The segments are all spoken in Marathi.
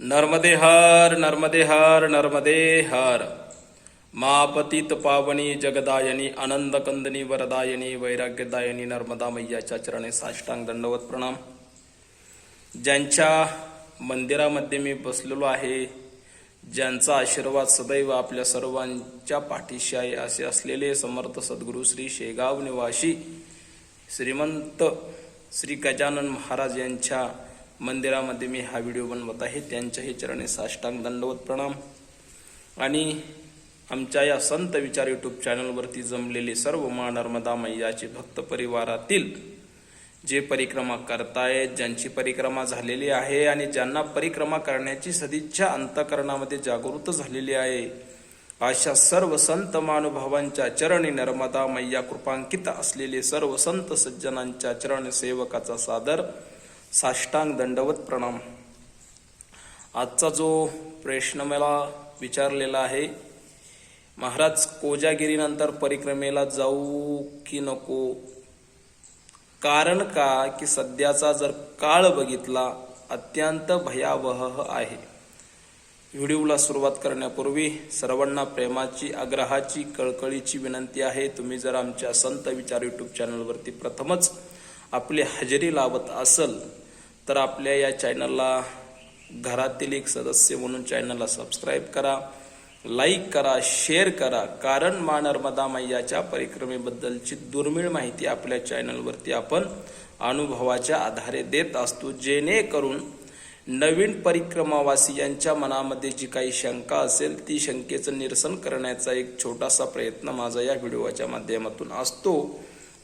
नर्मदे हर नर्मदे हर नर्मदे हर मापतित पावनी जगदायनी आनंद कंदनी वरदायनी वैराग्यदायनी नर्मदा मैयाच्या चरणे साष्टांग दंडवत प्रणाम। ज्यांच्या मंदिरामध्ये मी बसलेलो आहे ज्यांचा आशीर्वाद सदैव आपल्या सर्वांच्या पाठीशी आहे असे असलेले समर्थ सद्गुरू श्री शेगाव निवासी श्रीमंत श्री गजानन महाराज यांच्या मंदिरामध्ये मी हा व्हिडिओ बनवत आहे. त्यांच्याही चरणे साष्टांग दंडवत प्रणाम. आणि आमच्या या संत विचार यूट्यूब चॅनलवरती जमलेले सर्व मा नर्मदा मैयाचे भक्त परिवारातील जे परिक्रमा करतायत ज्यांची परिक्रमा झालेली आहे आणि ज्यांना परिक्रमा करण्याची सदिच्छा अंतकरणामध्ये जागृत झालेली आहे अशा सर्व संत महानुभावांच्या चरणी नर्मदा मैया कृपांकित असलेले सर्व संत सज्जनांच्या चरण सेवकाचा सादर साष्टांग दंडवत प्रणाम. आजचा जो प्रश्न मला विचारलेला आहे महाराज कोजागिरीनंतर परिक्रमेला जाऊ की नको? कारण का की सध्याचा जर काळ बघितला अत्यंत भयावह आहे. व्हिडिओला सुरुवात करण्यापूर्वी सर्वांना प्रेमाची आग्रहाची कळकळीची विनंती आहे. तुम्ही जर आमच्या संत विचार यूट्यूब चॅनलवरती प्रथमच आपली हजेरी लावत असल तर आपल्या या चॅनलला घरातील एक सदस्य म्हणून चॅनलला सबस्क्राईब करा लाईक करा शेअर करा. कारण मा नर्मदा मैयाच्या परिक्रमेबद्दलची दुर्मिळ माहिती आपल्या चॅनलवरती आपण अनुभवाच्या आधारे देत असतो. जेणेकरून नवीन परिक्रमावासियांच्या मनामध्ये जी काही शंका असेल ती शंकेचं निरसन करण्याचा एक छोटासा प्रयत्न माझा या व्हिडिओच्या माध्यमातून असतो.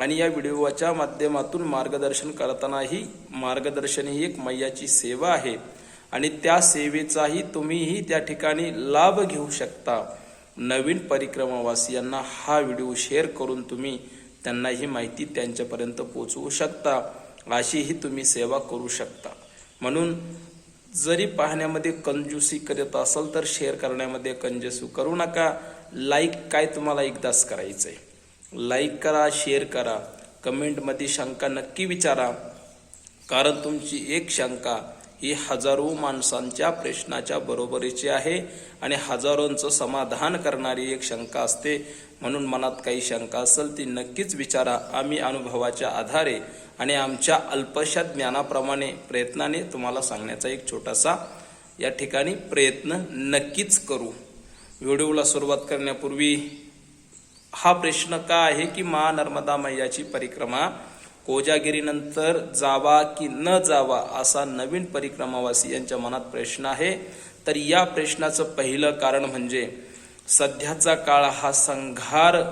आणि या व्हिडिओच्या माध्यमातून मार्गदर्शन करतानाही मार्गदर्शन ही एक मैयाची सेवा आहे. आणि त्या सेवेचाही तुम्हीही त्या ठिकाणी लाभ घेऊ शकता. नवीन परिक्रमावासियांना हा व्हिडिओ शेअर करून तुम्ही त्यांना ही माहिती त्यांच्यापर्यंत पोचवू शकता. अशीही तुम्ही सेवा करू शकता. म्हणून जरी पाहण्यामध्ये कंजूसी करत असाल तर शेअर करण्यामध्ये कंजूसी करू नका. लाईक काय तुम्हाला एकदाच करायचं आहे लाईक करा शेअर करा. कमेंटमध्ये शंका नक्की विचारा. कारण तुमची एक शंका ही हजारो माणसांच्या प्रश्नाच्या बरोबरीची आहे आणि हजारोंचं समाधान करणारी एक शंका असते. म्हणून मनात काही शंका असेल ती नक्कीच विचारा. आम्ही अनुभवाच्या आधारे आणि आमच्या अल्पशा ज्ञानाप्रमाणे प्रयत्नाने तुम्हाला सांगण्याचा एक छोटासा या ठिकाणी प्रयत्न नक्कीच करू. व्हिडिओला सुरुवात करण्यापूर्वी हा प्रश्न का आहे की मा नर्मदा मैयाची परिक्रमा कोजागिरीनंतर जावा की न जावा असा नवीन परिक्रमावासी यांच्या मनात प्रश्न आहे. तर या प्रश्नाचं पहिलं कारण म्हणजे सध्याचा काळ हा संघार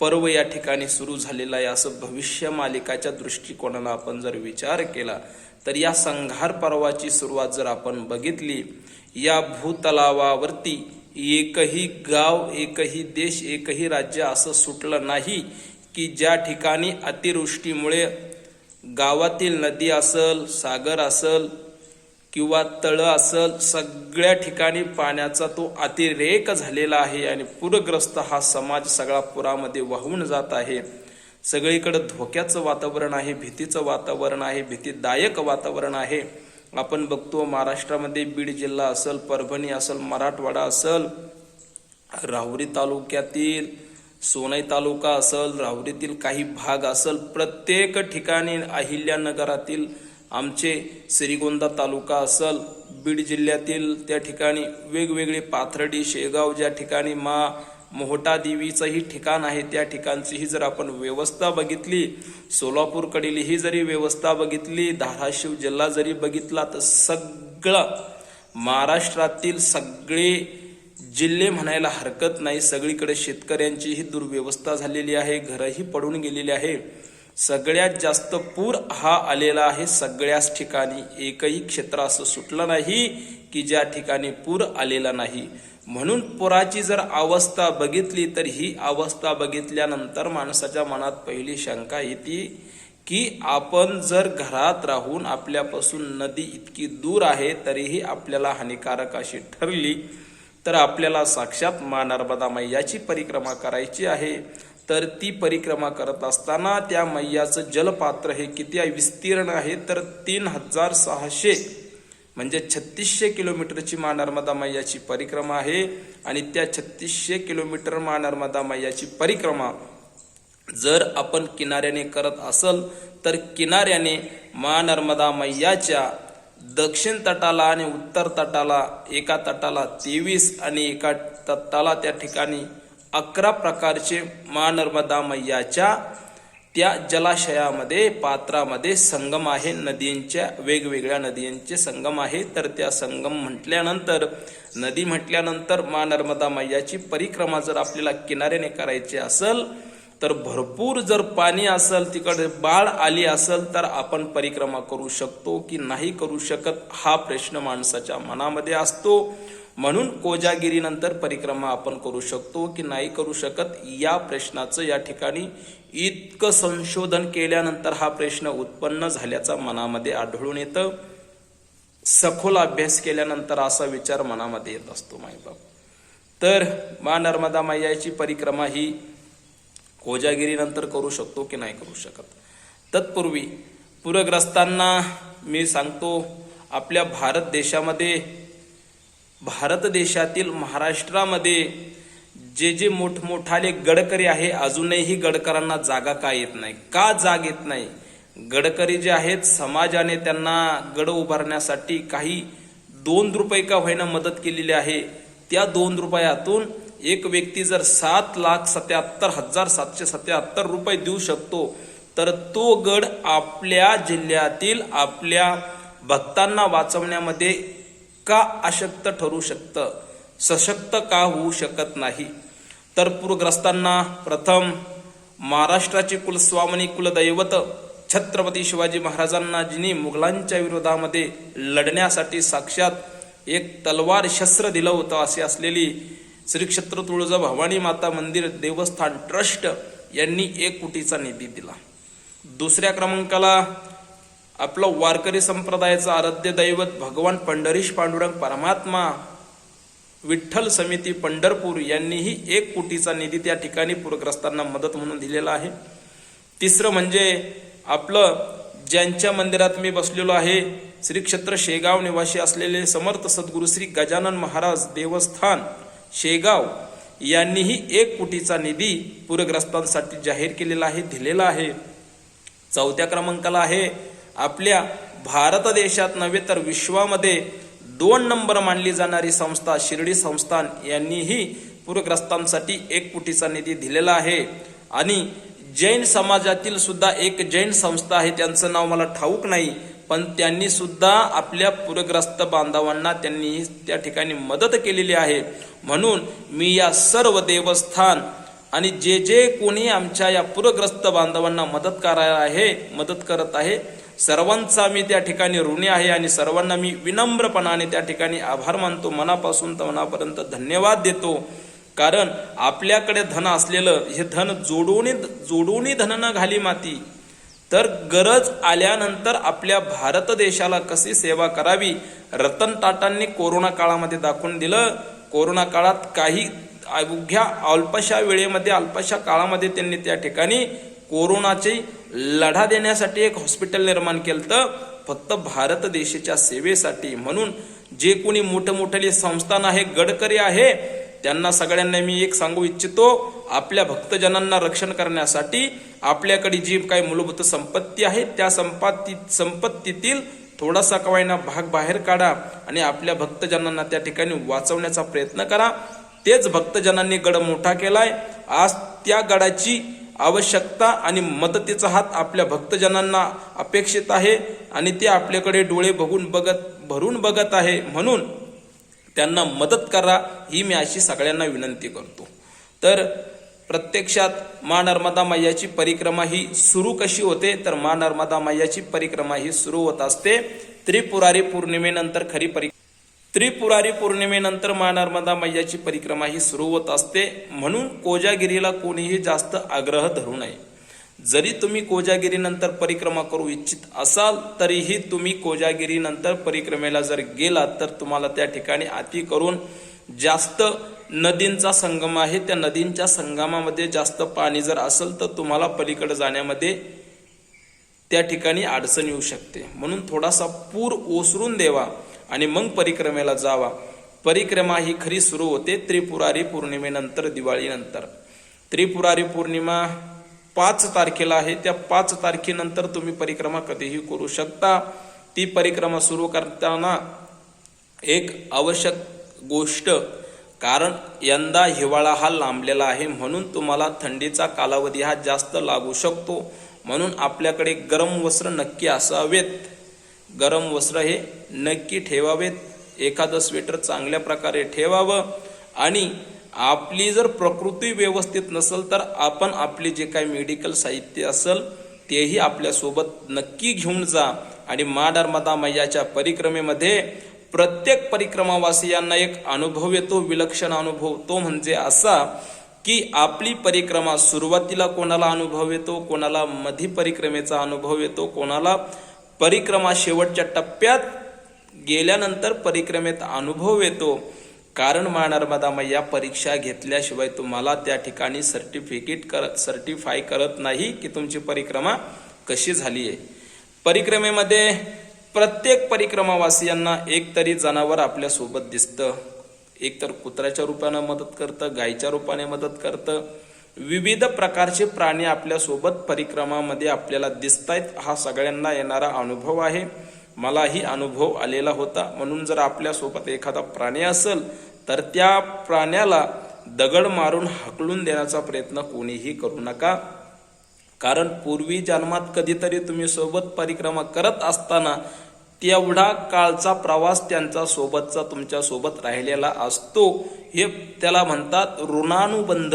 पर्व या ठिकाणी सुरू झालेला आहे असं भविष्य मालिकाच्या दृष्टिकोनाला आपण जर विचार केला तर या संघार पर्वाची सुरुवात जर आपण बघितली या भूतलावावरती एकही गाव एकही देश एकही राज्य असं सुटलं नाही की ज्या ठिकाणी अतिवृष्टीमुळे गावातील नदी असल सागर असल किंवा तळं असल सगळ्या ठिकाणी पाण्याचा तो अतिरेक झालेला आहे आणि पूरग्रस्त हा समाज सगळा पुरामध्ये वाहून जात आहे. सगळीकडं धोक्याचं वातावरण आहे भीतीचं वातावरण आहे भीतीदायक वातावरण आहे. आपण बघतो महाराष्ट्रामध्ये बीड जिल्हा असल परभणी असल मराठवाडा असल राहुरी तालुक्यातील सोनई तालुका असल राहुरीतील काही भाग असल प्रत्येक ठिकाणी अहिल्यानगरातील आमचे श्रीगोंदा तालुका असल बीड जिल्ह्यातील त्या ठिकाणी वेगवेगळे पाथर्डी शेगाव ज्या ठिकाणी मा मोहटा देवीचंही ठिकाण आहे. त्या ठिकाणचीही जर आपण व्यवस्था बघितली सोलापूरकडील ही जरी व्यवस्था बघितली धाराशिव जिल्हा जरी बघितला तर सगळं महाराष्ट्रातील सगळे जिल्हे म्हणायला हरकत नाही. सगळीकडे शेतकऱ्यांचीही दुर्व्यवस्था झालेली आहे घरही पडून गेलेली आहे. सगळ्यात जास्त पूर हा आलेला आहे. सगळ्याच ठिकाणी एकही क्षेत्र असं सुटलं नाही की ज्या ठिकाणी पूर आलेला नाही. म्हणून पुराची जर अवस्था बघितली तर ही अवस्था बघितल्यानंतर माणसाच्या मनात पहिली शंका येते की आपण जर घरात राहून आपल्यापासून नदी इतकी दूर आहे तरीही आपल्याला हानिकारक अशी ठरली तर आपल्याला साक्षात मा नर्मदा मैयाची परिक्रमा करायची आहे. तर ती परिक्रमा करत असताना त्या मैयाचं जलपात्र हे किती आहे विस्तीर्ण आहे तर तीन हजार सहाशे म्हणजे छत्तीसशे किलोमीटरची मा नर्मदा मैयाची परिक्रमा आहे आणि त्या छत्तीसशे किलोमीटर मा नर्मदा मैयाची परिक्रमा जर आपण किनाऱ्याने करत असल तर किनाऱ्याने मा नर्मदा मैयाच्या दक्षिण तटाला आणि उत्तर तटाला एका तटाला तेवीस आणि एका तटाला त्या ठिकाणी अकरा प्रकारचे मा नर्मदा मैयाच्या त्या जलाशयामध्ये पात्रामध्ये संगम आहे. नदींच्या वेगवेगळ्या नदींचे संगम आहे. तर त्या संगम म्हटल्यानंतर नदी म्हटल्यानंतर मा नर्मदा मैयाची परिक्रमा जर आपल्याला किनाऱ्याने करायची असेल तर भरपूर जर पाणी असेल तिकडे बाळ आली असेल तर आपण परिक्रमा करू शकतो की नाही करू शकत हा प्रश्न माणसाच्या मनामध्ये असतो. म्हणून कोजागिरीनंतर परिक्रमा आपण करू शकतो की नाही करू शकत या प्रश्नाचं या ठिकाणी इतकं संशोधन केल्यानंतर हा प्रश्न उत्पन्न झाल्याचा मनामध्ये आढळून येतं. सखोल अभ्यास केल्यानंतर असा विचार मनामध्ये येत असतो माईबाप तर मा नर्मदा मैयाची परिक्रमा ही कोजागिरीनंतर करू शकतो की नाही करू शकत? तत्पूर्वी पूरग्रस्तांना मी सांगतो आपल्या भारत देशामध्ये भारत देशातील महाराष्ट्रामध्ये जे जे मोठमोठाले गडकरी आहे अजूनही गडकरांना जागा का येत नाही? का जाग येत नाही? गडकरी जे आहेत समाजाने त्यांना गड उभारण्यासाठी काही दोन रुपये का होईना मदत केलेली आहे. त्या दोन रुपयातून एक व्यक्ती जर सात लाख सत्याहत्तर हजार सातशे सत्याहत्तर रुपये देऊ शकतो तर तो गड आपल्या जिल्ह्यातील आपल्या भक्तांना वाचवण्यामध्ये का अशक्त ठरू शकतं? सशक्त का होऊ शकत नाही? तर पूरग्रस्तांना प्रथम महाराष्ट्राचे कुलस्वामिनी कुलदैवत छत्रपती शिवाजी महाराजांना जिने मुघलांच्या विरोधामध्ये लढण्यासाठी साक्षात एक तलवार शस्त्र दिलं होतं असे असलेली श्री क्षेत्र तुळजा भवानी माता मंदिर देवस्थान ट्रस्ट यांनी एक कोटीचा निधी दिला. दुसऱ्या क्रमांकाला आपलं वारकरी संप्रदायाचं आराध्य दैवत भगवान पंढरीश पांडुरंग परमात्मा विठ्ठल समिती पंढरपूर यांनीही एक कोटीचा निधी त्या ठिकाणी पूरग्रस्तांना मदत म्हणून दिलेला आहे. तिसरं म्हणजे आपलं ज्यांच्या मंदिरात मी बसलेलो आहे श्री क्षेत्र शेगाव निवासी असलेले समर्थ सद्गुरू श्री गजानन महाराज देवस्थान शेगाव यांनीही एक कोटीचा निधी पूरग्रस्तांसाठी जाहीर केलेला आहे दिलेला आहे. चौथ्या क्रमांकाला आहे आपल्या भारत देशात नव्हे तर विश्वामध्ये दोन नंबर मानली जाणारी संस्था शिर्डी संस्थान यांनीही पूरग्रस्तांसाठी एक कोटीचा निधी दिलेला आहे. आणि जैन समाजातील सुद्धा एक जैन संस्था आहे त्यांचं नाव मला ठाऊक नाही पण त्यांनी सुद्धा आपल्या पूरग्रस्त बांधवांना त्यांनी त्या ठिकाणी मदत केलेली आहे. म्हणून मी या सर्व देवस्थान आणि जे जे कोणी आमच्या या पूरग्रस्त बांधवांना मदत करायला आहे मदत करत आहे सर्वांचा मी त्या ठिकाणी ऋणी आहे आणि सर्वांना मी विनम्रपणाने त्या ठिकाणी आभार मानतो. मनापासून तर मनापर्यंत धन्यवाद देतो. कारण आपल्याकडे धन असलेलं हे धन जोडून जोडूनी धन न घाली माती. तर गरज आल्यानंतर आपल्या भारत देशाला कशी सेवा करावी? रतन टाटांनी कोरोना काळामध्ये दाखवून दिलं. कोरोना काळात काही अवघ्या अल्पशा वेळेमध्ये अल्पशा काळामध्ये त्यांनी त्या ठिकाणी कोरोनाची लढा देण्यासाठी एक हॉस्पिटल निर्माण केलं तर फक्त भारत देशाच्या सेवेसाठी म्हणून जे कोणी मोठं मोठे संस्थान आहे गडकरी आहे त्यांना सगळ्यांना मी एक सांगू इच्छितो आपल्या भक्तजनांना रक्षण करण्यासाठी आपल्याकडे जी काही मूलभूत संपत्ती आहे त्या संपत्ती संपत्तीतील थोडासा कवायना भाग बाहेर काढा आणि आपल्या भक्तजनांना त्या ठिकाणी वाचवण्याचा प्रयत्न करा. तेच भक्तजनांनी गड मोठा केलाय. आज त्या गडाची आवश्यकता आणि मदतीचा हात आपल्या भक्तजनांना अपेक्षित आहे आणि ते आपल्याकडे डोळे बघून बघत भरून बघत आहे म्हणून त्यांना मदत करा ही मी अशी सगळ्यांना विनंती करतो. तर प्रत्यक्षात मा नर्मदा मैयाची परिक्रमा ही सुरू कशी होते? तर मा नर्मदा मैयाची परिक्रमा ही सुरू होत असते. त्रिपुरारी पौर्णिमेनंतर खरी परिक्रमा त्रिपुरारी पौर्णिमेनंतर मा नर्मदा मैयाची परिक्रमा ही सुरू होत असते. म्हणून कोजागिरीला कोणीही जास्त आग्रह धरू नये. जरी तुम्ही कोजागिरीनंतर परिक्रमा करू इच्छित असाल तरीही तुम्ही कोजागिरीनंतर परिक्रमेला जर गेलात तर तुम्हाला त्या ठिकाणी अति करून जास्त नदींचा संगम आहे. त्या नदींच्या संगमामध्ये जास्त पाणी जर असेल तर तुम्हाला पलीकडे जाण्यामध्ये त्या ठिकाणी अडचण येऊ शकते. म्हणून थोडासा पूर ओसरून देवा. आणि मग परिक्रमेला जावा. परिक्रमा ही खरी सुरू होते त्रिपुरारी पौर्णिमेनंतर दिवाळीनंतर. त्रिपुरारी पौर्णिमा पाच तारखेला आहे. त्या पाच तारखेनंतर तुम्ही परिक्रमा कधीही करू शकता. ती परिक्रमा सुरू करताना एक आवश्यक गोष्ट कारण यंदा हिवाळा हा लांबलेला आहे म्हणून तुम्हाला थंडीचा कालावधी हा जास्त लागू शकतो. म्हणून आपल्याकडे गरम वस्त्र नक्की असावेत. गरम वस्त्र हे नक्की ठेवावेत. एखादं स्वेटर चांगल्या प्रकारे ठेवावं. आणि आपली जर प्रकृती व्यवस्थित नसेल तर आपण आपले जे काही मेडिकल साहित्य असेल तेही आपल्यासोबत नक्की घेऊन जा. आणि मा नर्मदा मैयाच्या परिक्रमेमध्ये प्रत्येक परिक्रमावासियांना एक अनुभव येतो विलक्षण अनुभव तो म्हणजे असा की आपली परिक्रमा सुरुवातीला कोणाला अनुभव येतो कोणाला मधी परिक्रमेचा अनुभव येतो कोणाला परिक्रमा शेवटच्या टप्प्यात गेल्यानंतर परिक्रमेत अनुभव येतो. कारण मा नर्मदा मैया परीक्षा घेतल्याशिवाय तुम्हाला त्या ठिकाणी सर्टिफिकेट करत सर्टिफाय करत नाही की तुमची परिक्रमा कशी झाली आहे. परिक्रमेमध्ये प्रत्येक परिक्रमावासियांना एक तरी जनावर आपल्यासोबत दिसतं. एक तर कुत्र्याच्या रूपानं मदत करतं गायच्या रूपाने मदत करतं. विविध प्रकारचे प्राणी आपल्यासोबत परिक्रमामध्ये आपल्याला दिसत आहेत हा सगळ्यांना येणारा अनुभव आहे. मलाही अनुभव आलेला होता. म्हणून जर आपल्यासोबत एखादा प्राणी असेल तर त्या प्राण्याला दगड मारून हकलून देण्याचा प्रयत्न कोणीही करू नका. कारण पूर्वी जन्मात कधीतरी तुम्ही सोबत परिक्रमा करत असताना तेवढा काळचा प्रवास त्यांचा सोबतचा तुमच्यासोबत राहिलेला असतो. हे त्याला म्हणतात ऋणानुबंध.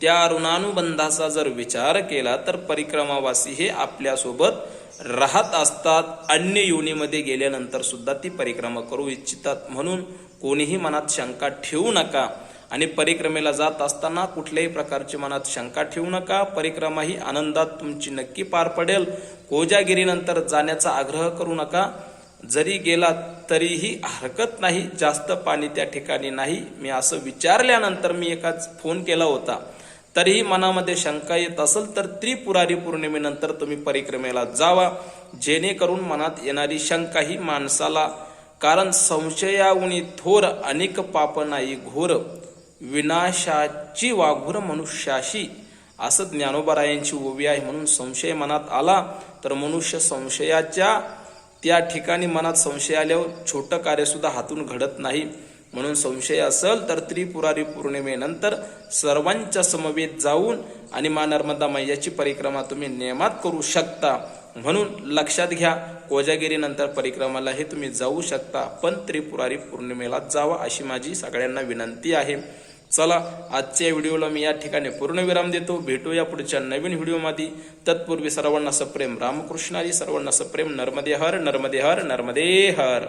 त्या ऋणानुबंधाचा जर विचार केला तर परिक्रमावासी हे आपल्यासोबत राहत असतात. अन्य योनीमध्ये गेल्यानंतर सुद्धा ती परिक्रमा करू इच्छितात. म्हणून कोणीही मनात शंका ठेवू नका. आणि परिक्रमेला जात असताना कुठल्याही प्रकारची मनात शंका ठेवू नका. परिक्रमा ही आनंदात तुमची नक्की पार पडेल. कोजागिरीनंतर जाण्याचा आग्रह करू नका. जरी गेला तरीही हरकत नाही. जास्त पाणी त्या ठिकाणी नाही. मी असं विचारल्यानंतर मी एकाच फोन केला होता. तरीही मनामध्ये शंका येत असेल तर त्रिपुरारी पौर्णिमेनंतर तुम्ही परिक्रमेला जावा. जेणेकरून मनात येणारी शंका ही माणसाला कारण संशयाउनी थोर अनेक पाप नाही घोर विनाशाची वाघुर मनुष्याशी असं ज्ञानोबरायांची ओवी आहे. म्हणून संशय मनात आला तर मनुष्य संशयाच्या त्या ठिकाणी मनात संशय आल्यावर छोटं कार्यसुद्धा हातून घडत नाही. म्हणून संशय असेल तर त्रिपुरारी पौर्णिमेनंतर सर्वांच्या समवेत जाऊन आणि मा नर्मदा मैयाची परिक्रमा तुम्ही नियमात करू शकता. म्हणून लक्षात घ्या कोजागिरीनंतर परिक्रमाला हे तुम्ही जाऊ शकता पण त्रिपुरारी पौर्णिमेला जावा अशी माझी सगळ्यांना विनंती आहे. चला आजच्या व्हिडिओला मी या ठिकाणी पूर्णविराम देतो. भेटूया पुढच्या नवीन व्हिडिओमध्ये. तत्पूर्वी सर्वांना सप्रेम रामकृष्णारी सर्वांना सप्रेम नर्मदे हर नर्मदे हर नर्मदे हर.